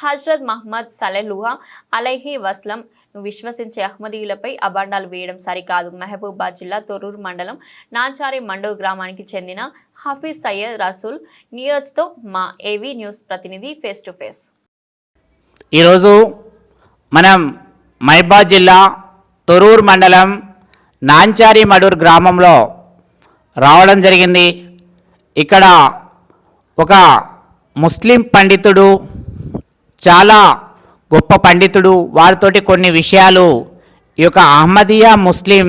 హజ్రత్ మహమ్మద్ సలెలుహా అలైహి వస్లం ను విశ్వసించే అహ్మదీయులపై అబాండాలు వేయడం సరికాదు. మహబూబాద్ జిల్లా తొర్రూరు మండలం నాచారి మండూర్ గ్రామానికి చెందిన హఫీజ్ సయ్యద్ రసూల్ న్యూయర్స్తో మా ఏవీ న్యూస్ ప్రతినిధి ఫేస్ టు ఫేస్. ఈరోజు మనం మైబాద్ జిల్లా తొరూరు మండలం నాంచారి మడూర్ గ్రామంలో రావడం జరిగింది. ఇక్కడ ఒక ముస్లిం పండితుడు చాలా గొప్ప పండితుడు. వారితోటి కొన్ని విషయాలు. ఈ యొక్క అహ్మదియా ముస్లిం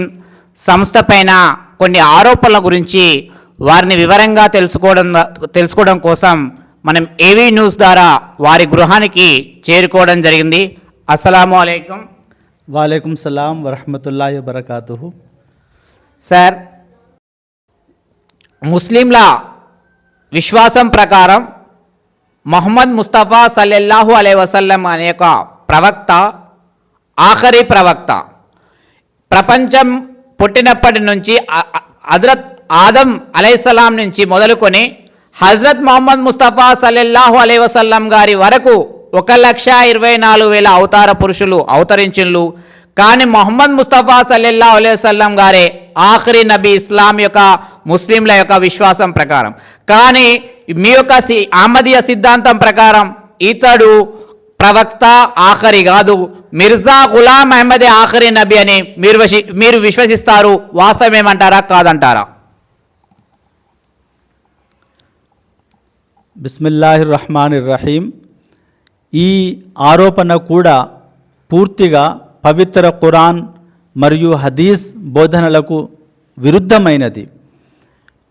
సంస్థ పైన కొన్ని ఆరోపణల గురించి వారిని వివరంగా తెలుసుకోవడం తెలుసుకోవడం కోసం మనం ఏవీ న్యూస్ ద్వారా వారి గృహానికి చేరుకోవడం జరిగింది. అస్సలం అయికం వాలేకుం సలాం వరహమతుల్లా వబర్కాతు సార్ ముస్లింల విశ్వాసం ప్రకారం మొహమ్మద్ ముస్తఫా సల్లెల్లాహు అలై వసల్లం అనే ఒక ప్రవక్త ఆఖరి ప్రవక్త. ప్రపంచం పుట్టినప్పటి నుంచి హజరత్ ఆదం అలైసలాం నుంచి మొదలుకొని హజరత్ మొహమ్మద్ ముస్తఫా సల్లెల్లాహు అలై వసల్లం గారి వరకు ఒక లక్ష ఇరవై నాలుగు వేల అవతార పురుషులు అవతరించులు కానీ మొహమ్మద్ ముస్తఫా సల్లెల్లా అలై వసల్లం గారే ఆఖరి నబీ ఇస్లాం యొక్క ముస్లింల యొక్క విశ్వాసం ప్రకారం. కానీ మీ యొక్క సి- ఆమదీయ సిద్ధాంతం ప్రకారం ఇతడు ప్రవక్త ఆఖరి కాదు. మిర్జా గులాం అహ్మదే ఆఖరి నబి అని మీరు మీరు విశ్వసిస్తారు. వాస్తవమేమంటారా? కాదంటారా? బిస్మిల్లాహి రహమాన్ రహీం ఈ ఆరోపణ కూడా పూర్తిగా పవిత్ర ఖురాన్ మరియు హదీస్ బోధనలకు విరుద్ధమైనది.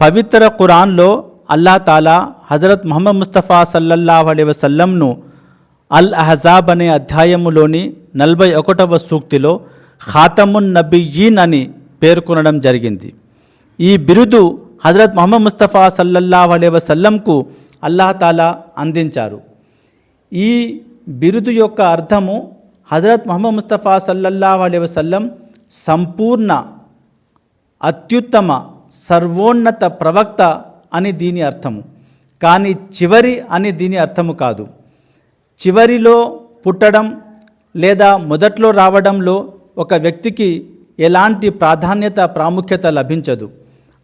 పవిత్ర ఖురాన్లో అల్లా తాలా హజరత్ మహమ్మద్ ముస్తఫా సల్లల్లాహు అలీ వసల్లంను అల్ అహజాబ్ అనే అధ్యాయములోని నలభై ఒకటవ సూక్తిలో ఖాతమున్ నబియీన్ అని పేర్కొనడం జరిగింది. ఈ బిరుదు హజరత్ మహమ్మద్ ముస్తఫా సల్లల్లాహు అలీ వసల్లంకు అల్లాహ్ తాలా అందించారు. ఈ బిరుదు యొక్క అర్థము హజరత్ మహమ్మద్ ముస్తఫా సల్లల్లాహు అలీ వసల్లం సంపూర్ణ అత్యుత్తమ సర్వోన్నత ప్రవక్త అని దీని అర్థము. కానీ చివరి అని దీని అర్థము కాదు. చివరిలో పుట్టడం లేదా మొదట్లో రావడంలో ఒక వ్యక్తికి ఎలాంటి ప్రాధాన్యత ప్రాముఖ్యత లభించదు.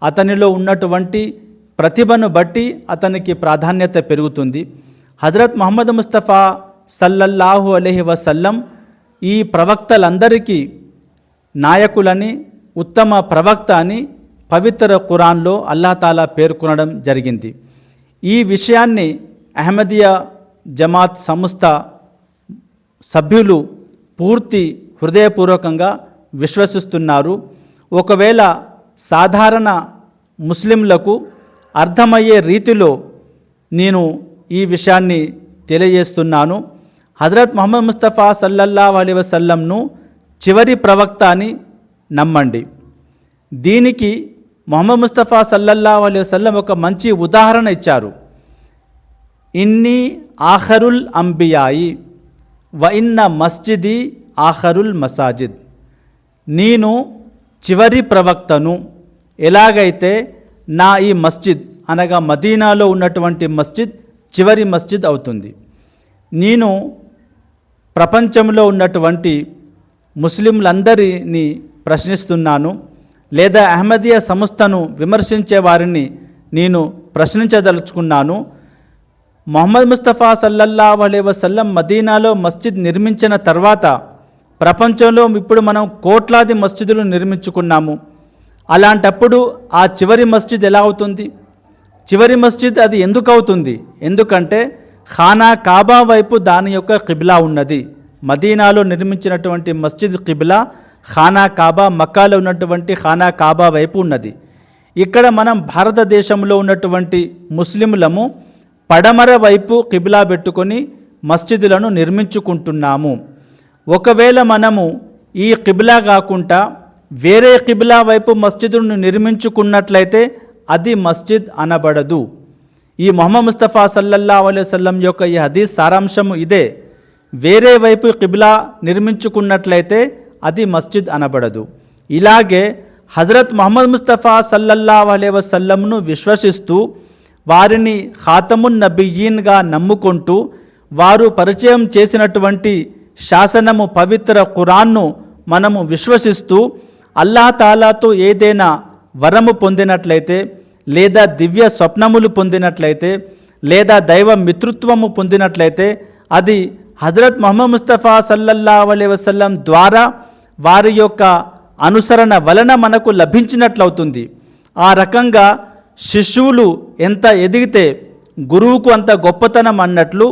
అతనిలో ఉన్నటువంటి ప్రతిభను బట్టి అతనికి ప్రాధాన్యత పెరుగుతుంది. హజరత్ మహమ్మద్ ముస్తఫా సల్లల్లాహు అలహి వసల్లం ఈ ప్రవక్తలందరికీ నాయకులని ఉత్తమ ప్రవక్త అని పవిత్ర ఖురాన్లో అల్లాతాలా పేర్కొనడం జరిగింది. ఈ విషయాన్ని అహ్మదియా జమాత్ సంస్థ సభ్యులు పూర్తి హృదయపూర్వకంగా విశ్వసిస్తున్నారు. ఒకవేళ సాధారణ ముస్లింలకు అర్థమయ్యే రీతిలో నేను ఈ విషయాన్ని తెలియజేస్తున్నాను. హజరత్ మొహమ్మద్ ముస్తఫా సల్లల్లా అలీ వసల్లంను చివరి ప్రవక్త అని నమ్మండి. దీనికి మొహమ్మద్ ముస్తఫా సల్లల్లా అలైహి వసల్లం ఒక మంచి ఉదాహరణ ఇచ్చారు. ఇన్ని ఆఖరుల్ అంబియాయి వ ఇన్న మస్జిది ఆఖరుల్ మసాజిద్. నేను చివరి ప్రవక్తను. ఎలాగైతే నా ఈ మస్జిద్ అనగా మదీనాలో ఉన్నటువంటి మస్జిద్ చివరి మస్జిద్ అవుతుంది. నేను ప్రపంచంలో ఉన్నటువంటి ముస్లింలందరినీ ప్రశ్నిస్తున్నాను. లేదా అహ్మదీయ సంస్థను విమర్శించే వారిని నేను ప్రశ్నించదలుచుకున్నాను. మొహమ్మద్ ముస్తఫా సల్లల్లా అలైహి వసల్లం మదీనాలో మస్జిద్ నిర్మించిన తర్వాత ప్రపంచంలో ఇప్పుడు మనం కోట్లాది మస్జిదులు నిర్మించుకున్నాము. అలాంటప్పుడు ఆ చివరి మస్జిద్ ఎలా అవుతుంది? చివరి మస్జిద్ అది ఎందుకు అవుతుంది? ఎందుకంటే ఖానా కాబా వైపు దాని యొక్క కిబ్లా ఉన్నది. మదీనాలో నిర్మించినటువంటి మస్జిద్ కిబ్లా ఖానా కాబా మక్కాలో ఉన్నటువంటి ఖానా కాబా వైపు ఉన్నది. ఇక్కడ మనం భారతదేశంలో ఉన్నటువంటి ముస్లింలము పడమర వైపు కిబిలా పెట్టుకొని మస్జిదులను నిర్మించుకుంటున్నాము. ఒకవేళ మనము ఈ కిబిలా కాకుండా వేరే కిబిలా వైపు మస్జిదును నిర్మించుకున్నట్లయితే అది మస్జిద్ అనబడదు. ఈ మొహమ్మద్ ముస్తఫా సల్లల్లా అలైవల్లం యొక్క ఈ హదీస్ సారాంశము ఇదే. వేరే వైపు కిబిలా నిర్మించుకున్నట్లయితే అది మస్జిద్ అనబడదు. ఇలాగే హజరత్ మహమ్మద్ ముస్తఫా సల్లల్లా అలై వసల్లంను విశ్వసిస్తూ వారిని ఖాతమున్ నబియీన్గా నమ్ముకుంటూ వారు పరిచయం చేసినటువంటి శాసనము పవిత్ర ఖురాన్ను మనము విశ్వసిస్తూ అల్లాహ్ తాలాతో ఏదైనా వరము పొందినట్లయితే లేదా దివ్య స్వప్నములు పొందినట్లయితే లేదా దైవ మిత్రుత్వము పొందినట్లయితే అది హజరత్ మహమ్మద్ ముస్తఫా సల్లల్లా అలై వసల్లం ద్వారా వారి యొక్క అనుసరణ వలన మనకు లభించినట్లవుతుంది. ఆ రకంగా శిష్యువులు ఎంత ఎదిగితే గురువుకు అంత గొప్పతనం అన్నట్లు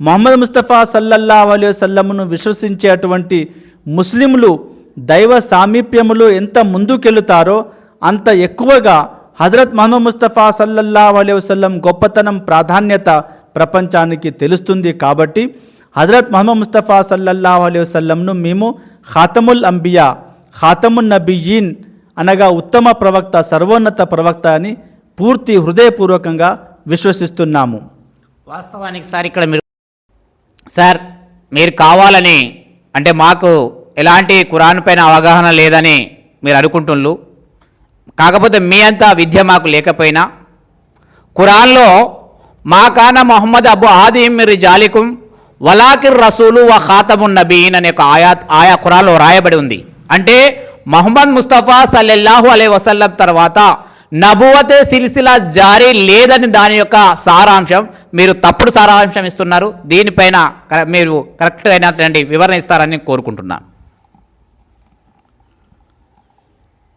మొహమ్మద్ ముస్తఫా సల్లల్లా అలై విశ్వసించే విశ్వసించేటువంటి ముస్లింలు దైవ సామీప్యములో ఎంత ముందుకెళుతారో అంత ఎక్కువగా హజరత్ మహమ్మద్ ముస్తఫా సల్లల్లా అలీ వసల్లం గొప్పతనం ప్రాధాన్యత ప్రపంచానికి తెలుస్తుంది కాబట్టి హజరత్ మహమ్మద్ ముస్తఫా సల్లల్లా అలీ వసల్లంను మేము ఖాతముల్ అంబియా ఖాతమున్ నబియీన్ అనగా ఉత్తమ ప్రవక్త సర్వోన్నత ప్రవక్త అని పూర్తి హృదయపూర్వకంగా విశ్వసిస్తున్నాము. వాస్తవానికి సార్ ఇక్కడ మీరు సార్ మీరు కావాలని అంటే మాకు ఎలాంటి కురాన్ పైన అవగాహన లేదని మీరు అనుకుంటున్నారు కాకపోతే మీ అంత విద్య మాకు లేకపోయినా ఖురాన్లో మా కాన మొహమ్మద్ అబు ఆదిం మీరు జాలికుం వలాకిర్ రసూలు వ ఖాతమున్ నబీన్ అనే ఒక ఆయా ఆయా ఖురాన్లో రాయబడి ఉంది. అంటే మహమ్మద్ ముస్తఫా సల్లెల్లాహు అలై వసల్లం తర్వాత నబువతే సిలిసిలా జారీ లేదని దాని యొక్క సారాంశం మీరు తప్పుడు సారాంశం ఇస్తున్నారు. దీనిపైన మీరు కరెక్ట్ అయినటువంటి వివరణ ఇస్తారని కోరుకుంటున్నాను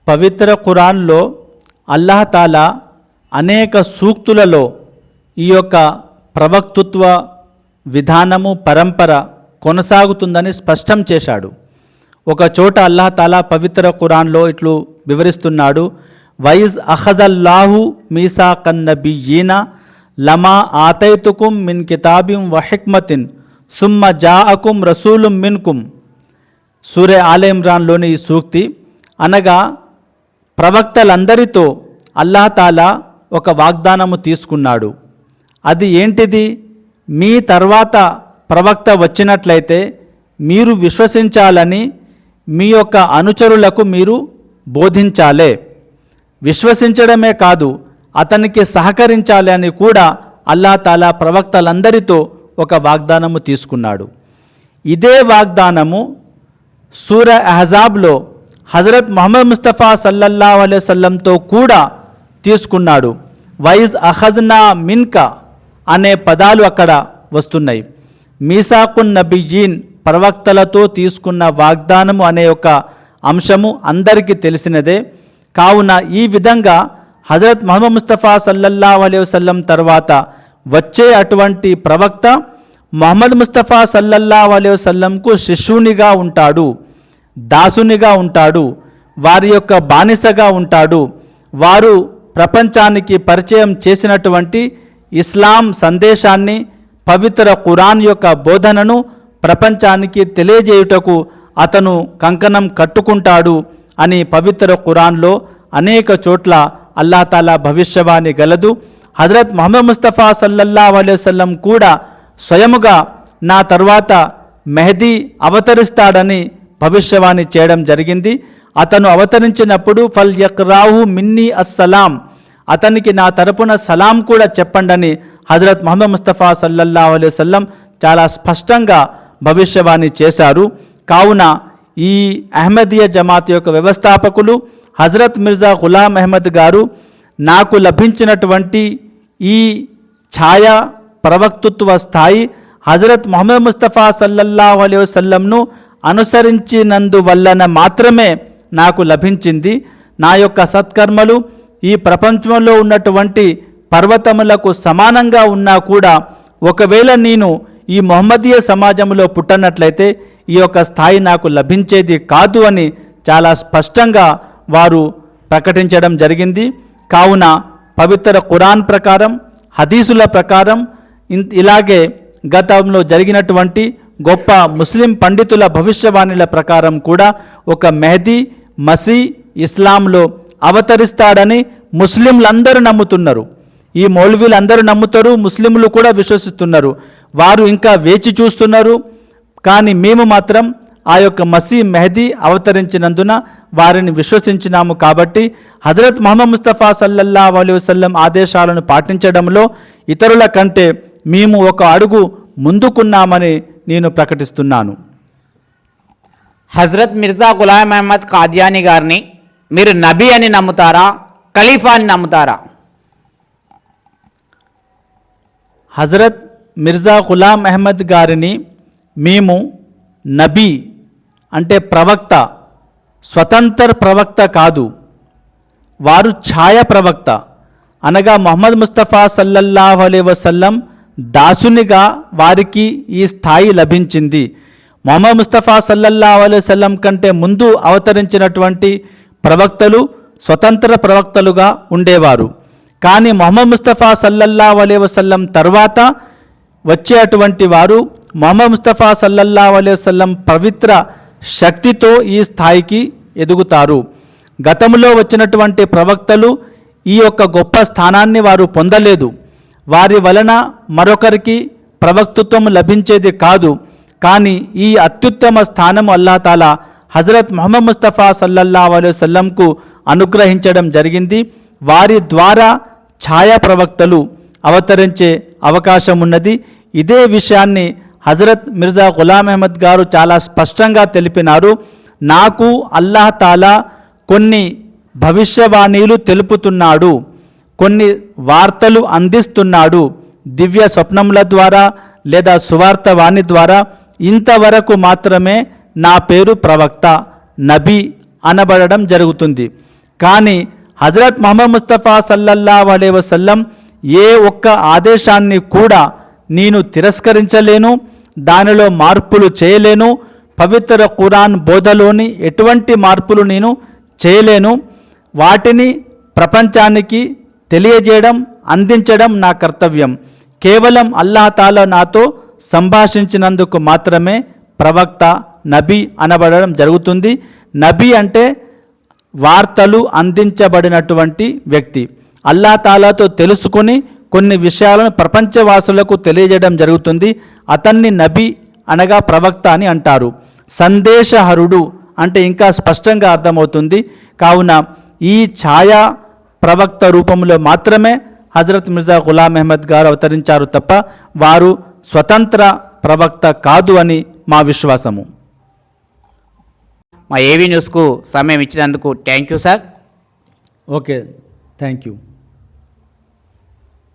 పవిత్ర ఖురాన్లో అల్లాహ్ తాలా అనేక సూక్తులలో ఈ యొక్క ప్రవక్తృత్వ విధానము పరంపర కొనసాగుతుందని స్పష్టం చేశాడు. ఒక చోట అల్లాహ్ తాలా పవిత్ర ఖురాన్లో ఇట్లు వివరిస్తున్నాడు వైజ్ అహజల్లాహు మీసా కన్నబియీన లమా ఆతైతుకుం మిన్ కితాబిం వహిక్మతిన్ సుమ్మ సుమ్మ జాఅకుం రసూలుం మిన్కుం. సూర్య ఆల ఇమ్రాన్లోని ఈ సూక్తి అనగా ప్రవక్తలందరితో అల్లాహతాలా ఒక వాగ్దానము తీసుకున్నాడు. అది ఏంటిది? మీ తర్వాత ప్రవక్త వచ్చినట్లయితే మీరు విశ్వసించాలని మీ యొక్క అనుచరులకు మీరు బోధించాలే. విశ్వసించడమే కాదు అతనికి సహకరించాలి అని కూడా అల్లా తాలా ప్రవక్తలందరితో ఒక వాగ్దానము తీసుకున్నాడు. ఇదే వాగ్దానము సూర అహజాబ్లో హజరత్ మొహమ్మద్ ముస్తఫా సల్లల్లా అలైవల్లంతో కూడా తీసుకున్నాడు. వైజ్ అహజ్నా మిన్కా అనే పదాలు అక్కడ వస్తున్నాయి. మీసాకున్ నబియీన్ ప్రవక్తలతో తీసుకున్న వాగ్దానము అనే ఒక అంశము అందరికీ తెలిసినదే. కావున ఈ విధంగా హజరత్ మహమ్మద్ ముస్తఫా సల్లల్లా అలైహి వసల్లం తర్వాత వచ్చే అటువంటి ప్రవక్త మొహమ్మద్ ముస్తఫా సల్లల్లా అలైహి వసల్లంకు శిష్యునిగా ఉంటాడు దాసునిగా ఉంటాడు వారి యొక్క బానిసగా ఉంటాడు వారు ప్రపంచానికి పరిచయం చేసినటువంటి ఇస్లాం సందేశాన్ని పవిత్ర ఖురాన్ యొక్క బోధనను ప్రపంచానికి తెలియజేయుటకు అతను కంకణం కట్టుకుంటాడు అని పవిత్ర ఖురాన్లో అనేక చోట్ల అల్లాతాలా భవిష్యవాణి గలదు. హజరత్ మహమ్మద్ ముస్తఫా సల్లల్లా వసల్లం కూడా స్వయముగా నా తర్వాత మెహదీ అవతరిస్తాడని భవిష్యవాణి చేయడం జరిగింది. అతను అవతరించినప్పుడు ఫల్ యక్రాహు మిన్నీ అస్సలాం అతనికి నా తరపున సలాం కూడా చెప్పండని హజరత్ మహమ్మద్ ముస్తఫా సల్లల్లా సల్లం చాలా స్పష్టంగా భవిష్యవాణి చేశారు. కావున ఈ అహ్మదీయ జమాత్ యొక్క వ్యవస్థాపకులు హజరత్ మిర్జా గులాం అహ్మద్ గారు నాకు లభించినటువంటి ఈ ఛాయ ప్రవక్తృత్వ స్థాయి హజరత్ మొహమ్మద్ ముస్తఫా సల్లల్లా అలైహి వసల్లంను అనుసరించినందువల్లన మాత్రమే నాకు లభించింది. నా యొక్క సత్కర్మలు ఈ ప్రపంచంలో ఉన్నటువంటి పర్వతములకు సమానంగా ఉన్నా కూడా ఒకవేళ నేను ఈ మొహమ్మదీయ సమాజంలో పుట్టనట్లయితే ఈ యొక్క స్థాయి నాకు లభించేది కాదు అని చాలా స్పష్టంగా వారు ప్రకటించడం జరిగింది. కావున పవిత్ర ఖురాన్ ప్రకారం హదీసుల ప్రకారం ఇన్- ఇలాగే గతంలో జరిగినటువంటి గొప్ప ముస్లిం పండితుల భవిష్యవాణిల ప్రకారం కూడా ఒక మెహదీ మసీ ఇస్లాంలో అవతరిస్తాడని ముస్లింలందరూ నమ్ముతున్నారు. ఈ మౌలవీలు అందరూ నమ్ముతారు ముస్లింలు కూడా విశ్వసిస్తున్నారు. వారు ఇంకా వేచి చూస్తున్నారు. కానీ మేము మాత్రం ఆ యొక్క మసీ మెహదీ అవతరించినందున వారిని విశ్వసించినాము కాబట్టి హజరత్ మహమ్మద్ ముస్తఫా సల్లల్లా అలీ వసల్లం ఆదేశాలను పాటించడంలో ఇతరుల కంటే మేము ఒక అడుగు ముందుకున్నామని నేను ప్రకటిస్తున్నాను. హజరత్ మిర్జా గులాం అహ్మద్ కాద్యాని గారిని మీరు నబీ అని నమ్ముతారా? ఖలీఫా అని నమ్ముతారా? హజరత్ మిర్జా గులాం అహ్మద్ గారిని మేము నబీ అంటే ప్రవక్త స్వతంత్ర ప్రవక్త కాదు వారు ఛాయ ప్రవక్త. అనగా మొహమ్మద్ ముస్తఫా సల్లల్లాహు అలై వసల్లం దాసునిగా వారికి ఈ స్థాయి లభించింది. మొహమ్మద్ ముస్తఫా సల్లల్లాహు అలై వసల్లం కంటే ముందు అవతరించినటువంటి ప్రవక్తలు స్వతంత్ర ప్రవక్తలుగా ఉండేవారు. కానీ మొహమ్మద్ ముస్తఫా సల్లల్లా అలే వసల్లం తర్వాత వచ్చేటువంటి వారు మొహమ్మద్ ముస్తఫా సల్లల్లా అలే వసల్లం పవిత్ర శక్తితో ఈ స్థాయికి ఎదుగుతారు. గతంలో వచ్చినటువంటి ప్రవక్తలు ఈ యొక్క గొప్ప స్థానాన్ని వారు పొందలేదు. వారి వలన మరొకరికి ప్రవక్తత్వం లభించేది కాదు. కానీ ఈ అత్యుత్తమ స్థానం అల్లాతాలా హజరత్ మొహమ్మద్ ముస్తఫా సల్లల్లా అలైహి అనుగ్రహించడం జరిగింది. వారి ద్వారా ఛాయా ప్రవక్తలు అవతరించే అవకాశం ఉన్నది ఇదే విషయాన్ని హజరత్ మిర్జా గులాం అహ్మద్ గారు చాలా స్పష్టంగా తెలిపినారు. నాకు అల్లాహ్ తాలా కొన్ని భవిష్యవాణీలు తెలుపుతున్నాడు. కొన్ని వార్తలు అందిస్తున్నాడు. దివ్య స్వప్నముల ద్వారా లేదా సువార్త వాణి ద్వారా. ఇంతవరకు మాత్రమే నా పేరు ప్రవక్త నబీ అనబడడం జరుగుతుంది. కానీ హజరత్ మహమ్మద్ ముస్తఫా సల్లల్లా అలే వసల్లం ఏ ఒక్క ఆదేశాన్ని కూడా నేను తిరస్కరించలేను దానిలో మార్పులు చేయలేను పవిత్ర ఖురాన్ బోధలోని ఎటువంటి మార్పులు నేను చేయలేను వాటిని ప్రపంచానికి తెలియజేయడం అందించడం నా కర్తవ్యం. కేవలం అల్లాహతాలా నాతో సంభాషించినందుకు మాత్రమే ప్రవక్త నబీ అనబడడం జరుగుతుంది. నబీ అంటే వార్తలు అందించబడినటువంటి వ్యక్తి. అల్లా తాలాతో తెలుసుకొని కొన్ని విషయాలను ప్రపంచవాసులకు తెలియజేయడం జరుగుతుంది. అతన్ని నబి అనగా ప్రవక్త అని అంటారు. సందేశహరుడు అంటే ఇంకా స్పష్టంగా అర్థమవుతుంది. కావున ఈ ఛాయా ప్రవక్త రూపంలో మాత్రమే హజరత్ మిర్జా గులాం అహ్మద్ గారు అవతరించారు తప్ప వారు స్వతంత్ర ప్రవక్త కాదు అని మా విశ్వాసము. మా ఏవీ న్యూస్కు సమయం ఇచ్చినందుకు thank you sir. Okay thank you.